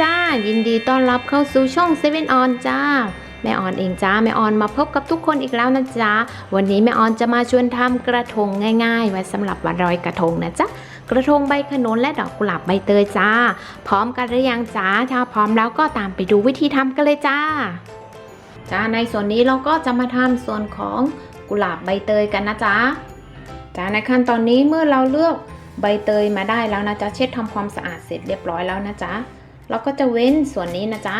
จ้า ยินดีต้อนรับเข้าสู่ช่อง7 on จ้า แม่ออนเองจ้า แม่ออนมาพบกับทุกคนอีกแล้วนะจ๊ะ วันนี้แม่ออนจะมาชวนทำกระทงง่าย ๆ ไว้สำหรับวันลอยกระทงนะจ๊ะกระทงใบขนุนและดอกกุหลาบใบเตยจ้า พร้อมกันหรือยังจ้า ถ้าพร้อมแล้วก็ตามไปดูวิธีทำกันเลยจ้า จ้า ในส่วนนี้เราก็จะมาทำส่วนของกุหลาบใบเตยกันนะจ๊ะจ้า ในขั้นตอนนี้เมื่อเราเลือกใบเตยมาได้แล้วนะจ๊ะ เช็ดทำความสะอาดเสร็จเรียบร้อยแล้วนะจ๊ะ เราก็จะเว้นส่วนนี้นะจ๊ะ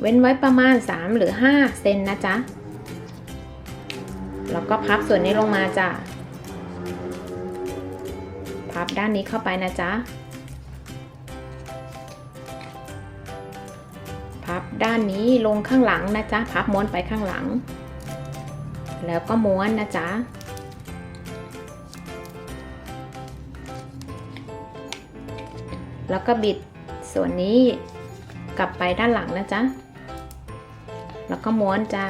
เว้นไว้ประมาณ 3 หรือ 5 เซนนะจ๊ะ แล้วก็พับส่วนนี้ลงมาจ้ะ พับด้านนี้เข้าไปนะจ๊ะ พับด้านนี้ลงข้างหลังนะจ๊ะ พับม้วนไปข้างหลัง แล้วก็ม้วนนะจ๊ะแล้วก็บิด ส่วนนี้กลับไปด้านหลังนะจ๊ะ แล้วก็ม้วนจ้า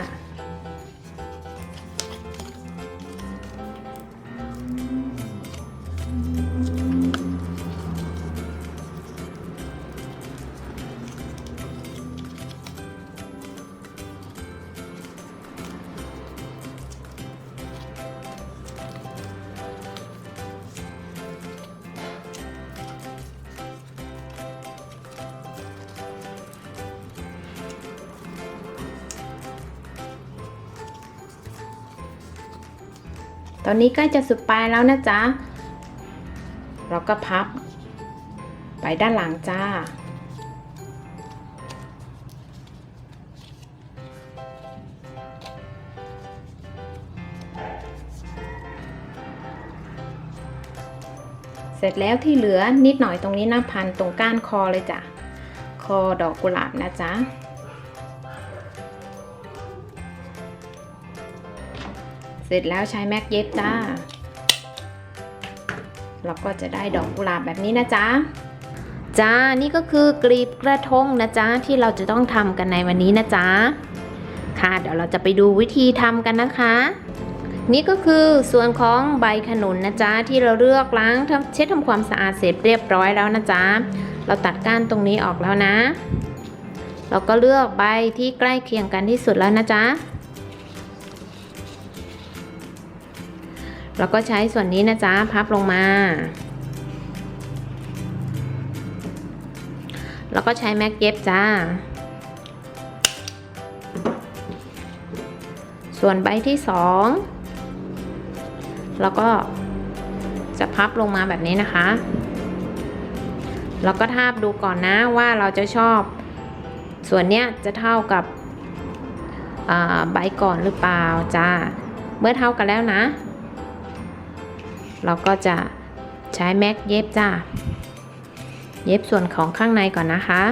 ตอนนี้ใกล้จะสุดปลายแล้วนะจ๊ะ เราก็พับ ไปด้านหลังจ้า เสร็จแล้วที่เหลือนิดหน่อยตรงนี้นะพันตรงก้านคอเลยจ้ะ คอดอกกุหลาบนะจ๊ะ เสร็จแล้วใช้แม็กเย็บจ้า เราก็จะได้ดอกกุหลาบแบบนี้นะจ๊ะจ้า นี่ก็คือกลีบกระทงนะจ๊ะที่เราจะต้องทำกันในวันนี้นะจ๊ะค่ะ เดี๋ยวเราจะไปดูวิธีทำกันนะคะ นี่ก็คือส่วนของใบขนุนนะจ๊ะที่เราเลือกล้างเช็ดทำความสะอาดเสร็จเรียบร้อยแล้วนะจ๊ะเราตัดก้านตรงนี้ออกแล้วนะ เราก็เลือกใบที่ใกล้เคียงกันที่สุดแล้วนะจ๊ะ แล้วก็ใช้ส่วนนี้นะจ๊ะพับลงมา แล้วก็ใช้แม็กเย็บจ้า ส่วนใบที่สองเราก็จะพับลงมาแบบนี้นะคะเราก็ทาบดูก่อนนะว่าเราจะชอบ ส่วนเนี้ยจะเท่ากับใบก่อนหรือเปล่าจ้า เมื่อเท่ากันแล้วนะ เราก็จะใช้แม็กเย็บจ้า เย็บส่วนของข้างในก่อนนะคะ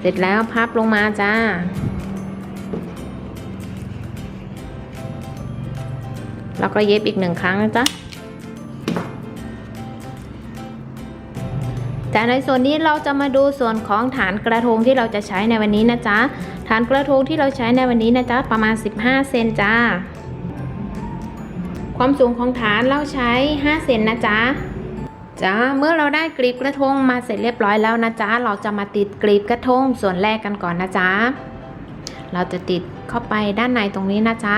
เสร็จแล้วพับลงมาจ้าแล้วก็เย็บอีกหนึ่งครั้งนะจ๊ะแต่ในส่วนนี้เราจะมาดูส่วนของฐานกระทงที่เราจะใช้ในวันนี้นะจ๊ะ ฐานกระทงที่เราใช้ในวันนี้นะจ๊ะประมาณ 15 เซนจ้า ความสูงของฐานเราใช้ 5 เซนนะจ๊ะจ้าเมื่อเราได้กรีบกระทงมาเสร็จเรียบร้อยแล้วนะจ๊ะเราจะมาติดกรีบกระทงส่วนแรกกันก่อนนะจ๊ะเราจะติดเข้าไปด้านในตรงนี้นะจ๊ะ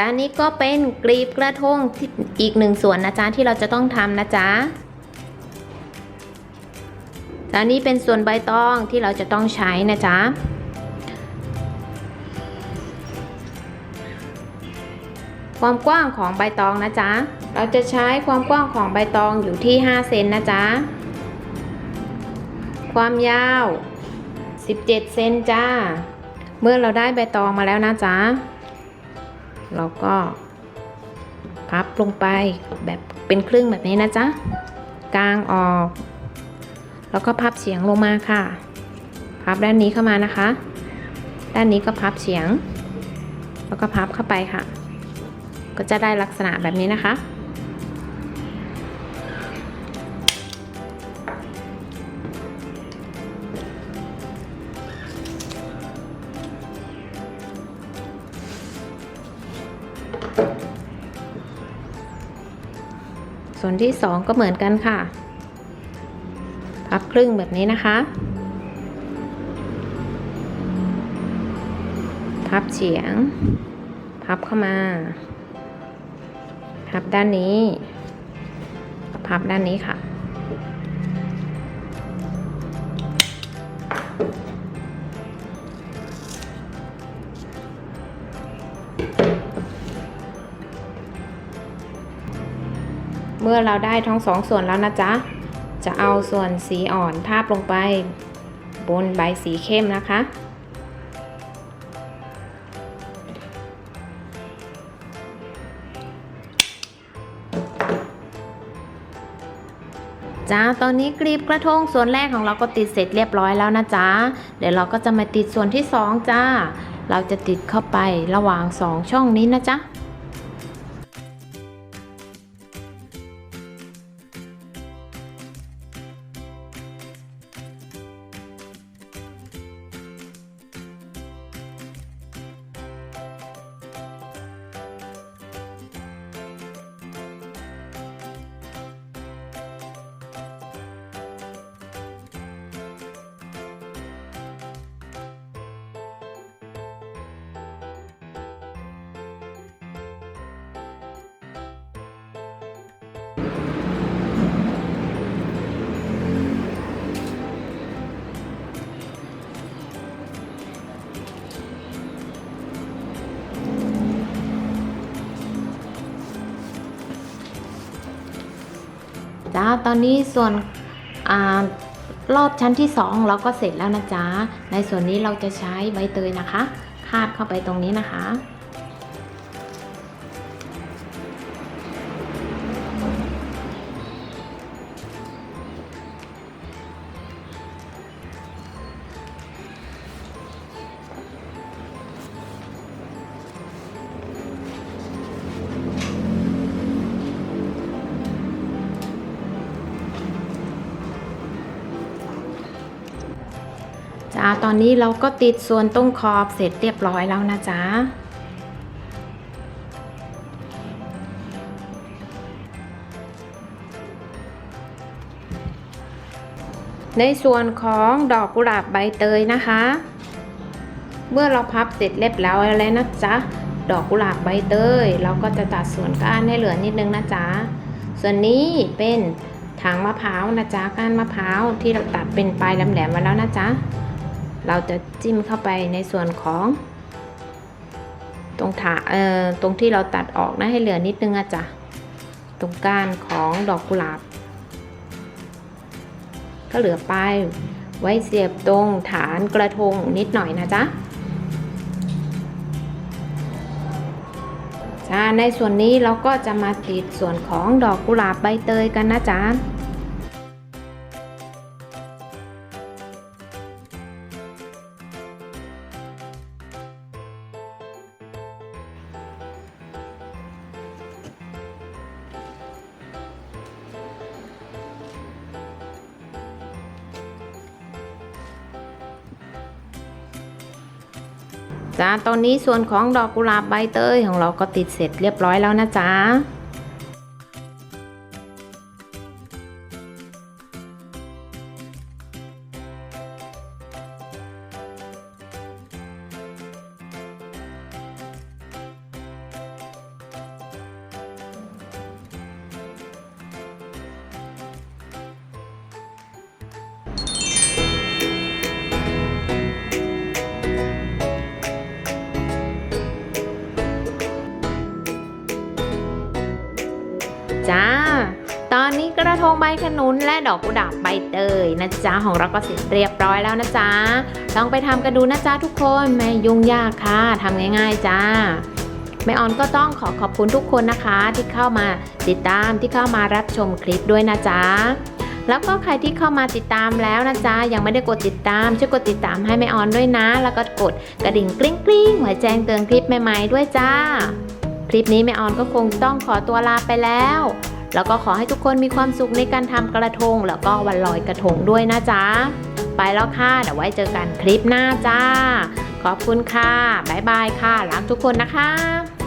จานนี้ก็เป็นกลีบกระทงอีกหนึ่งส่วนนะจ๊ะที่เราจะต้องทำนะจ๊ะจานนี้เป็นส่วนใบตองที่เราจะต้องใช้นะจ๊ะความกว้างของใบตองนะจ๊ะ เราจะใช้ความกว้างของใบตองอยู่ที่ 5 เซนนะจ๊ะ ความยาว 17 เซนจ้า เมื่อเราได้ใบตองมาแล้วนะจ๊ะ เราก็พับลงไปแบบเป็นครึ่งแบบนี้นะจ๊ะกลางออก แล้วก็พับเฉียงลงมาค่ะ พับด้านนี้เข้ามานะคะ ด้านนี้ก็พับเฉียง แล้วก็พับเข้าไปค่ะ ก็จะได้ลักษณะแบบนี้นะคะ ส่วนที่สองก็เหมือนกันค่ะ พับครึ่งแบบนี้นะคะ พับเฉียง พับเข้ามา พับด้านนี้ พับด้านนี้ค่ะ เมื่อเราได้ทั้งสองส่วนแล้วนะจ๊ะ จะเอาส่วนสีอ่อนทาบลงไป บนใบสีเข้มนะคะ จ้า ตอนนี้กรีบกระทงส่วนแรกของเราก็ติดเสร็จเรียบร้อยแล้วนะจ๊ะ เดี๋ยวเราก็จะมาติดส่วนที่สองจ้า เราจะติดเข้าไประหว่างสองช่องนี้นะจ๊ะ ตอนนี้ส่วนอรอบชั้นที่สองเราก็เสร็จแล้วนะจ๊ะ ในส่วนนี้เราจะใช้ใบเตยนะคะ คาดเข้าไปตรงนี้นะคะ จ้าตอนนี้เราก็ติดส่วนตรงขอบเสร็จเรียบร้อยแล้วนะจ๊ะในส่วนของดอกกุหลาบใบเตยนะคะ เมื่อเราพับเสร็จเรียบร้อยแล้วนะจ๊ะดอกกุหลาบใบเตย เราก็จะตัดส่วนก้านให้เหลือนิดนึงนะจ๊ะส่วนนี้เป็นถังมะพร้าวนะจ๊ะก้านมะพร้าวที่เราตัดเป็นปลายแหลมๆมาแล้วนะจ๊ะ เราจะจิ้มเข้าไปในส่วนของ ตรงถาเอ่อตรงที่เราตัดออกนะให้เหลือนิดนึงอะจ้ะตรงก้านของดอกกุหลาบ ก็เหลือไปไว้เสียบตรงฐานกระทงนิดหน่อยนะจ๊ะจ้าในส่วนนี้เราก็จะมาติดส่วนของดอกกุหลาบใบเตยกันนะจ๊ะ จ้าตอนนี้ส่วนของดอกกุหลาบใบเตยของเราก็ติดเสร็จเรียบร้อยแล้วนะจ๊ะ ทงใบขนุนและดอกกุหลาบใบเตยนะจ๊ะของเราก็เสร็จเรียบร้อยแล้วนะจ๊ะลองไปทำกันดูนะจ๊ะทุกคนไม่ยุ่งยากค่ะทำง่าย ๆจ้าแม่ออนก็ต้องขอขอบคุณทุกคนนะคะ ที่เข้ามาติดตามที่เข้ามารับชมคลิปด้วยนะจ๊ะแล้วก็ใครที่เข้ามาติดตามแล้วนะจ๊ะยังไม่ได้กดติดตามช่วยกดติดตามให้แม่ออนด้วยนะ แล้วก็กดกระดิ่งกริ๊งกริ๊งๆไว้แจ้งเตือนคลิปใหม่ๆด้วยจ้า คลิปนี้แม่ออนก็คงต้องขอตัวลาไปแล้ว แล้วก็ขอให้ทุกคนมีความสุขในการทำกระทง แล้วก็วันลอยกระทงด้วยนะจ๊ะ ไปแล้วค่ะ เดี๋ยวไว้เจอกันคลิปหน้าจ้า ขอบคุณค่ะ บ๊ายบายค่ะ รักทุกคนนะคะ